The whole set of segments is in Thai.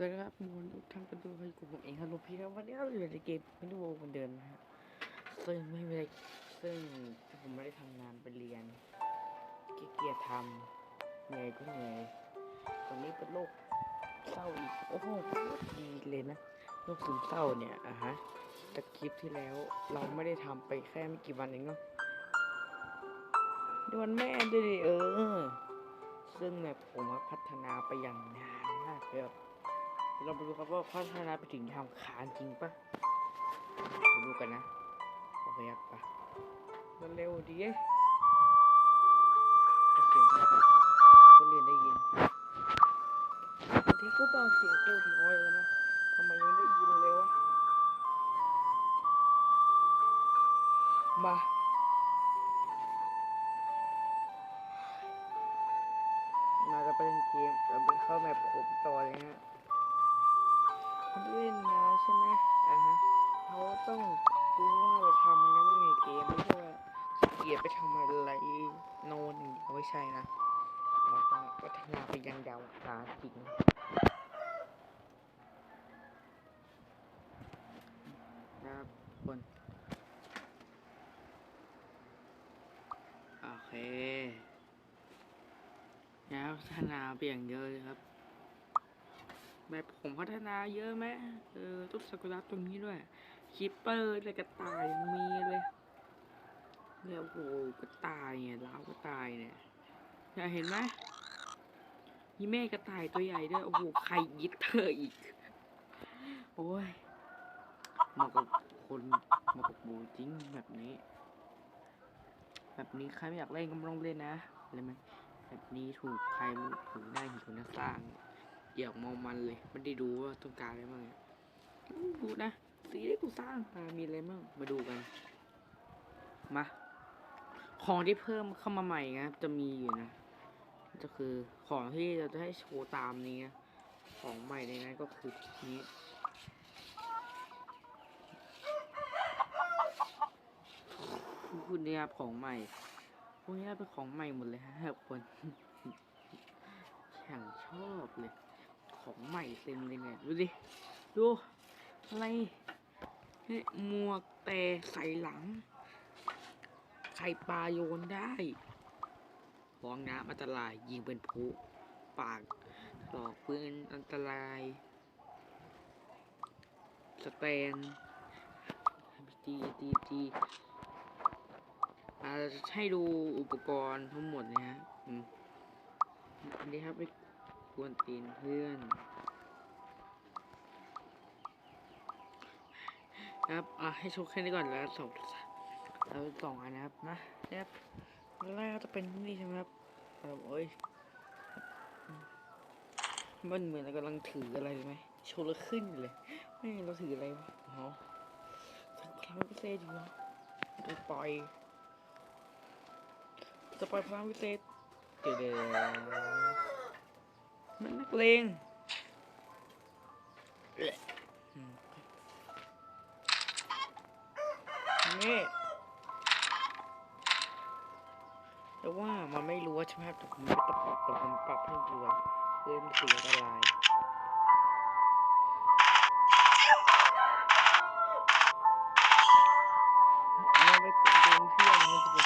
สวัสดีครับมูลทุกท่านกันด้วให้กลุ่มผมเองครับลูกพี่ครับวันนี้เราอยู่ในเกมไม่รู้ว่ามันเดินนะฮะซึ่งไม่ได้ซึ่งผมไม่ได้ทำงานไปเรียนเกียจทำเหนื่อยก็เหนื่อยตอนนี้เป็นโรคเศร้าอีกโอ้โหดีเลยนะโรคซึมเศร้าเนี่ยอะฮะแต่คลิปที่แล้วเราไม่ได้ทำไปแค่ไม่กี่วันเองเนาะเดือนแม่ด้วยดิเออซึ่งแบบผมว่าพัฒนาไปอย่างนานมากเลยแบบ เราไปดูครับว่าพัฒนาไปถึงทำคานจริงปะมาดูกันนะโอเคครับปะมันเร็วดีเอ๊ะก็เสียงก็ก็เรียนได้ยินบางทีก็เบาเสียงโคตรน้อยแล้วนะทำไมยังได้ยินเลยวะมาเราจะไปเล่นเกมเราไปเข้าแมปผมต่อเลยฮะ มันเล่นนะใช่ไหมอะฮะเขาต้องรู้ว่าเราทำมันยังไม่มีเกมไม่ใช่ว่าขี้เกียจไปทำอะไรโน่นอย่างเดียวไม่ใช่นะเราต้องพัฒนาไปยังยาวกาจริงนะครับคนโอเคแล้วพัฒนาไปอย่างเยอะเลยครับ แบบผมพัฒนาเยอะไหมเออต้นสกุระตรงนี้ด้วยคิปเปอร์เลยกระต่ายมีเลยเนี่ยโอ้โหกระต่ายเนี่ยล้าวกระต่ายเนี่ยอยากเห็นไหมมีแม่กระต่ายตัวใหญ่ด้วยโอ้โหไข่ยิดเธออีก โอ้ยเหมาะกับคนเหมาะกับบูจริงแบบนี้ แบบนี้ใครไม่อยากเล่นก็ไม่ต้องเล่นนะเลยไหมแบบนี้ถูกใครถูกได้เห็นคนสร้าง เกี่ยวมองมันเลยไม่ได้ดูว่าต้องการอะไรบ้างเนี่ยดูนะสีที่กูสร้างมามีอะไรบ้างมาดูกันมาของที่เพิ่มเข้ามาใหม่นะครับจะมีอยู่นะก็คือของที่เราจะให้โชว์ตามนี้นะของใหม่ในนั้นก็คือนี้คุณเนี่ยครับของใหม่ พวกนี้เป็นของใหม่หมดเลยฮะทุกคนอย่างชอบเลย ของใหม่เต็มเลยเนี่ย ดูดิ ดู อะไรเฮ้ยหมวกแต่ใส่หลัง ไข่ปลาโยนได้ฟองน้ำอันตรายยิงเป็นพลุปากหลอกปืนอันตรายสแตนตีตีตีอาจะให้ดูอุปกรณ์ทั้งหมดนะฮะ อืมอันนี้ครับไป กวนตีนเพื่อนครับอะให้โชว์แค่นี้ก่อนแล้วสองแล้วสองอันนะครับนะนี่ยครับแรกจะเป็นนี่ใช่ไหมครับแบบโอ้ยมันเหมือนเรากำลังถืออะไรไหมโชว์แล้วขึ้นเลยไม่เราถืออะไรวะอ๋อถือพลังพิเศษอยู่วะจะปล่อยจะปล่อยพลังพิเศษเดี๋ยวเดี๋ยว มันนักเลงนี่แต่ว่ามันไม่รู้ว่าใช่ไหมครับแต่ผมไม่ตบแต่ผมปรับให้ดูเพื่อมันเสียอะไรไม่ไปกดเกมเพื่อนมันจะเป็น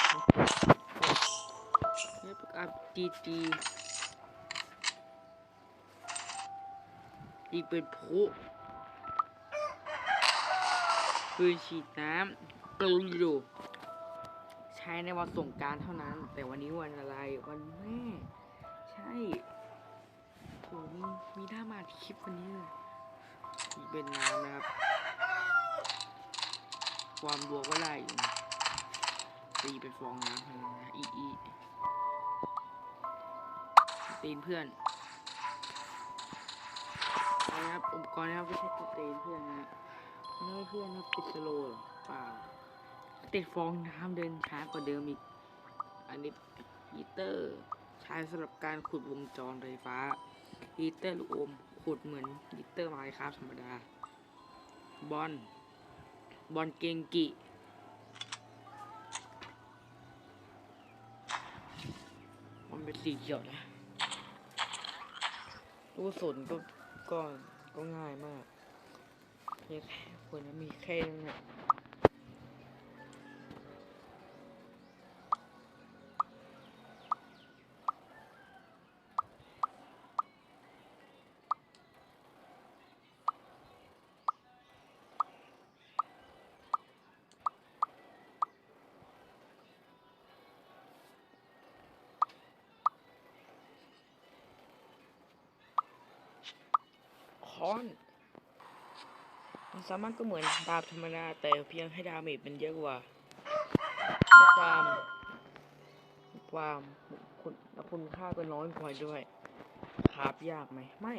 เรียกอัพจีจี อีกเป็นผู้ปืนฉีดน้ำกลูอยู่ใช้ในวันสงการเท่านั้น แต่วันนี้วันอะไรวันแม่ใช่โหมีมีหน้ามาคลิปวันนี้เลยอีกเป็นน้ำนะครับ ความรัวก็ไล่อยู่ตีเป็นฟองน้ำเท่านั้นนะอีอีตีนเพื่อน นะครับอุปกรณ์นะครับไม่ใช่ตัวตีนเพื่อนนะไม่ใช่เพื่อนนะติดสโลว์เปล่าติดฟองน้ำเดินช้ากว่าเดิมอีก อันนี้ฮีเตอร์ใช้สำหรับการขุดวงจรไฟฟ้าฮีเตอร์ลูกอมขุดเหมือนฮีเตอร์ไม้ครับธรรมดา บอลบอลเกงกิมันเป็นสีเขียวนะลูกสนก็ ก็ก็ง่ายมากเพียงแค่ควรจะมีแค่นั้นแหละ ค้อน มันสามารถก็เหมือนดาบธรรมดาแต่เพียงให้ดาเมจมันเยอะกว่าและความ ความคุณและคุณค่าก็น้อยกว่าด้วยคราฟยากไหมไม่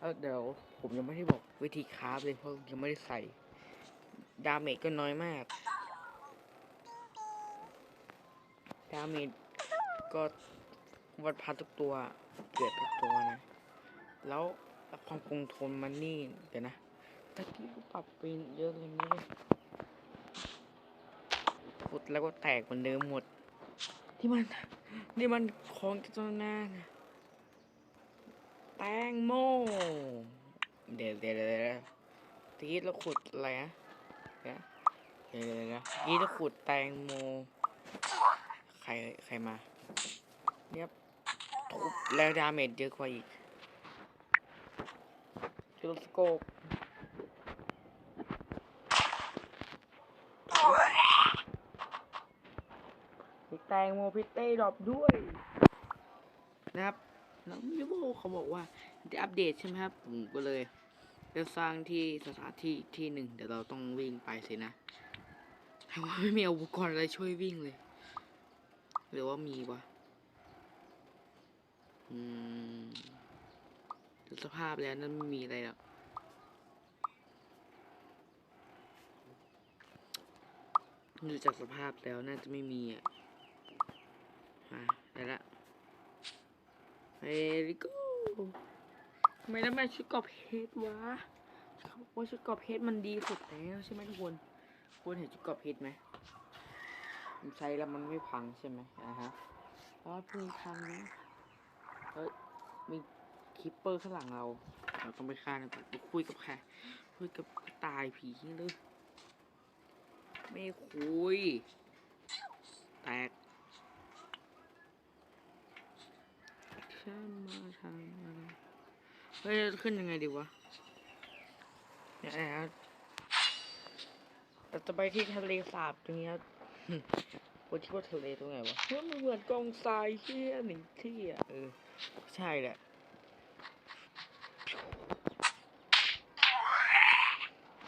เออเดี๋ยวผมยังไม่ได้บอกวิธีคราฟเลยเพราะยังไม่ได้ใส่ ดาเมจก็น้อยมาก ดาเมจก็วัดพัดทุกตัวเกิดทุกตัวนะ แล้ว แล้วความคงทนมันนี่เดี๋ยวนะตะกี้ก็ปรับเป็นเยอะเลยไม่ขุดแล้วก็แตกเหมือนเดิมหมด ที่มัน นี่มันของจำนานแตงโมเดี๋ยวเดี๋ยวเดี๋ยวเดี๋ยวตะกี้เราขุดอะไรนะเดี๋ยวเดี๋ยวเดี๋ยวเดี๋ยวตะกี้เราขุดแตงโม ใครใครมาเนี่ยทุบแล้วดาเมจเยอะกว่าอีก คิโลสโคปแตงโมพี่เต้ดรอปด้วย นะครับแล้วยูโบเขาบอกว่าจะอัปเดตใช่ไหมครับ ผมก็เลยจะสร้างที่สถานที่ที่หนึ่งเดี๋ยวเราต้องวิ่งไปสินะแต่ว่าไม่มีอุปกรณ์อะไรช่วยวิ่งเลย หรือว่ามีวะอืม ดูสภาพแล้วนั่นไม่มีอะไรหรอกดูจากสภาพแล้วน่าจะไม่มีอะ มาได้ละเฮ้ยกูทำไมต้องมาชุดกรอบเพชรวะเขาบอกว่าชุดกรอบเพชรมันดีสุดแล้วใช่ไหมทุกคนคุณเห็นชุดกรอบเพชรไหมมันใช้แล้วมันไม่พังใช่ไหมอ่าฮะเพราะว่าเพิ่งทำนะเฮ้ยมี คิปเปอร์ข้างหลังเรา เราต้องไปฆ่านะไปคุยกับใครคุยกับตายผีเลยไม่คุย แตกฉันมาทำอะไรเฮ้ยขึ้นยังไงดีวะเนี่ยนะเราจะไปที่ทะเลสาบตรงนี้ครับกูคิดว่าทะเลตรงไหนวะเฮ้ยมันเหมือนกองทรายเชี่ยหนึ่งที่อะเออใช่แหละ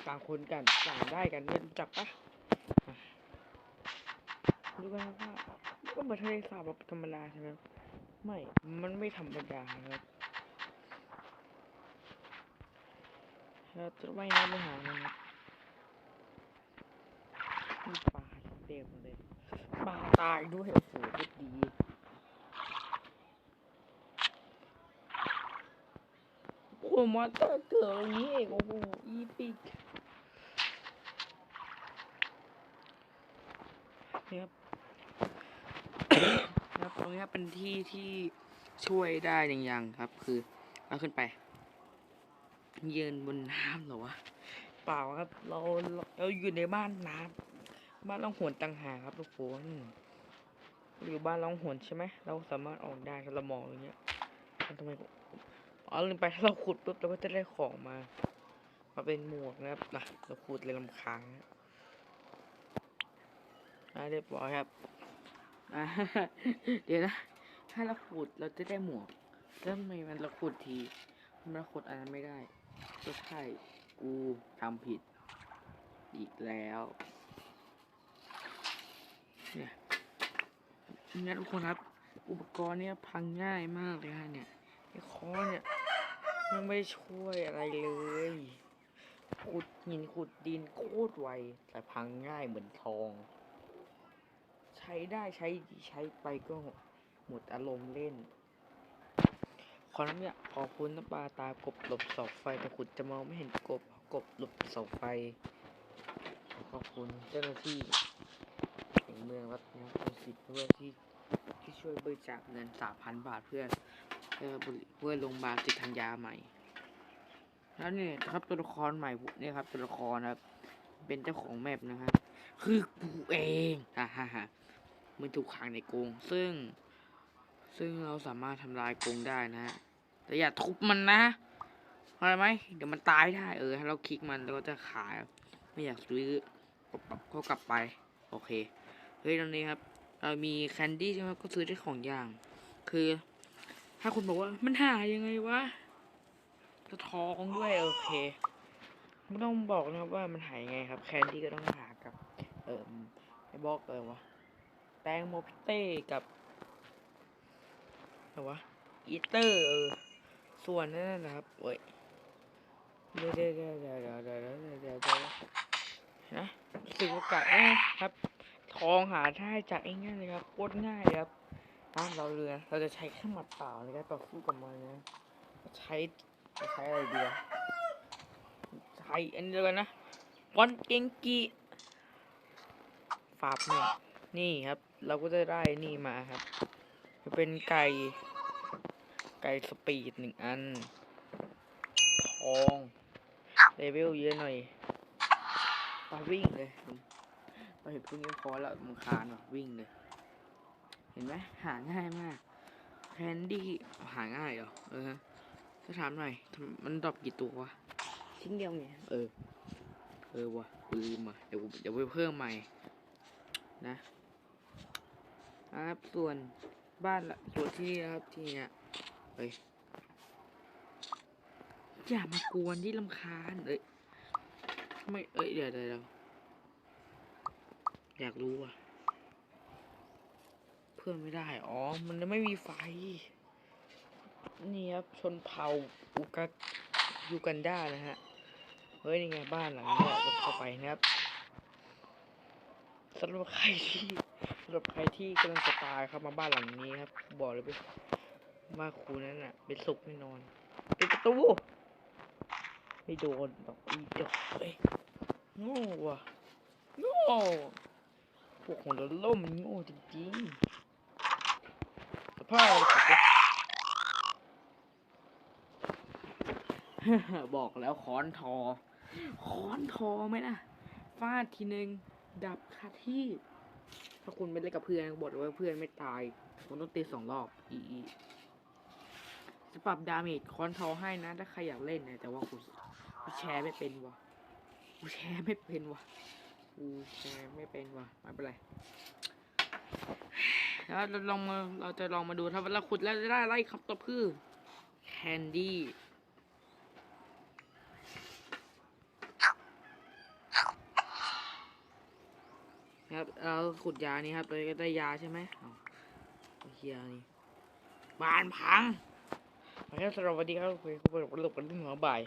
ต่างคนกันต่างได้กันเนี่ยรู้จักปะอะดูกันว่าก็เหมือนทะเลสาบแบบธรรมดาใช่ไหมไม่ มันไม่ธรรมดาครับเราจะว่ายน้ำไปหามันครับมีปลาเต็มเลยปลาตายด้วยโอ้โหดีโอ้โหมอเตอร์เกิดตรงนี้เองโอ้โหอีปิก นี่ครับครับตรงนี้เป็นที่ที่ช่วยได้อย่างๆครับ คือเราขึ้นไป ยืนบนน้ำเหรอวะเปล่าครับเราเราเราอยู่ในบ้านน้ำบ้านล่องหนต่างหากครับทุกคนอยู่บ้านล่องหนใช่ไหมเราสามารถออกได้ถ้าเรามองอย่างเงี้ยทำไมผมอ๋อลืมไปถ้าเราขุดปุ๊บเราก็จะได้ของมา มาเป็นหมวกนะครับนะเราขุดเลยลำค้างนะ อะเรียบร้อยครับเดี๋ยวนะ ถ้าเราขุดเราจะได้หมวกแล้วทำไมมันเราขุดที มันเราขุดอันนั้นไม่ได้ก็ใช่กูทำผิด อีกแล้ว เนี่ยงั้นทุกคนครับ อุปกรณ์เนี่ยพังง่ายมากเลยฮะเนี่ยไอ้ค้อนเนี่ยยังไม่ได้ช่วยอะไรเลยขุดหินขุดดินโคตรไวแต่พังง่ายเหมือนทอง ช้ได้ใช้ใช้ไปก็หมดอารมณ์เล่นขอน้ำเนี่ยขอบคุณน้ำปลาตากบหลบเสาไฟแต่ขุดจะมองไม่เห็นกบกบหลบเสาไฟ ขอบคุณเจ้าหน้าที่แห่งเมืองรัตนโกสินทร์เพื่อที่ที่ช่วยบริจาคเงินสามพันบาทเพื่อเพื่อเพื่อโรงพยาบาลจิตธัญญาใหม่ แล้วเนี่ยครับตัวละครใหม่เนี่ยครับตัวละครครับ เป็นเจ้าของแมปนะครับคือกูเองฮ่าฮ่าฮ่า มันถูกขังในกรงซึ่ง ซึ่งเราสามารถทำลายกรงได้นะฮะแต่อย่าทุบมันนะเข้าใจไหมเดี๋ยวมันตายได้เออถ้าเราคลิกมันเราก็จะขาย ไม่อยากซื้อก็ปรับก็กลับไป โอเคเฮ้ยตอนนี้ครับ เรามีแคนดี้ใช่ไหมก็ซื้อได้ของอย่าง คือ ถ้าคุณบอกว่ามันหายังไงวะจะท้องด้วยโอเคไม่ต้องบอกนะครับว่ามันหายยังไงครับ แคนดี้ก็ต้องหากับ เออไอ้บอกเออวะ แตงโมพิเต้กับอะไรวะอีเตอร์ส่วนนั่นนะครับเว้ยเดี๋ยวเดี๋ยวเดี๋ยวเดี๋ยวเดี๋ยวเดี๋ยวนะสื่อโอกาสนะครับ ทองหาได้จากเองง่ายเลยครับโคตรง่ายครับน้ำเราเรือเราจะใช้แค่หมัดเปล่าในการต่อสู้กับมันนะใช้ใช้อะไรดีใช้อันเดียวกันนะบอนเกงกีฝาบเนี่ยนี่ครับ เราก็จะได้นี่มาครับจะเป็นไก่ ไก่สปีดหนึ่งอัน ทองเลเวลเยอะหน่อยไปวิ่งเลยไปเห็นพวกนี้พอแล้วมึงคานว่ะวิ่งเลย เห็นไหมหาง่ายมากแคนดี้หาง่ายเหรอ เออฮะถ้าถามหน่อยทำมันดรอปกี่ตัววะ ชิ้นเดียวไง เออ เออวะกูลืมอะ เดี๋ยวกูเดี๋ยวไปเพิ่มใหม่ นะ ครับ ส่วนบ้านละส่วนที่นี่นะครับที่เนี่ยเฮ้ยอย่ามากวนที่ลำคาญเอ้ยไม่เอ้ยเดี๋ยวเดี๋ยวอยากรู้อะ เพื่อนไม่ได้อ๋อมันไม่มีไฟ นี่ครับชนเผ่าอุกายูกันดานะฮะเฮ้ยนี่ไงบ้านหลังนี้เราเข้าไปนะครับสำหรับใครที่ สำหรับใครที่กำลังจะตายครับมาบ้านหลังนี้ครับ บอกเลยว่าว่าคุณนั้นน่ะ เป็นสุขแน่นอนปิดประตูไม่โดนดอกอีดอกเอ้ยโง่ว่ะโง่พวกของเราล่มมันโง่จริงๆสภาพอบบอกแล้วค้อนทอค้อนทอไหมนะฟาดทีนึงดับคาที่ ถ้าคุณไม่เล่นกับเพื่อนบอกเลยว่าเพื่อนไม่ตายคุณต้องตีสองรอบอีอีจะปรับดาเมจคอนทอให้นะ ถ้าใครอยากเล่นนะแต่ว่ากูกูแชร์ไม่เป็นวะกูแชร์ไม่เป็นวะกูแชร์ไม่เป็นวะไม่เป็นไรแล้วเราลองมาเราจะลองมาดูถ้าเราขุดแล้วจะได้อะไรครับตัวพืชแคนดี้ ครับเราขุดยานี้ครับเราก็ได้ยาใช่ไหมเอาเฮียนี่บานพังโอเคสำหรับวันนี้ครับคุยกับกันเรื่องหัวบ่าย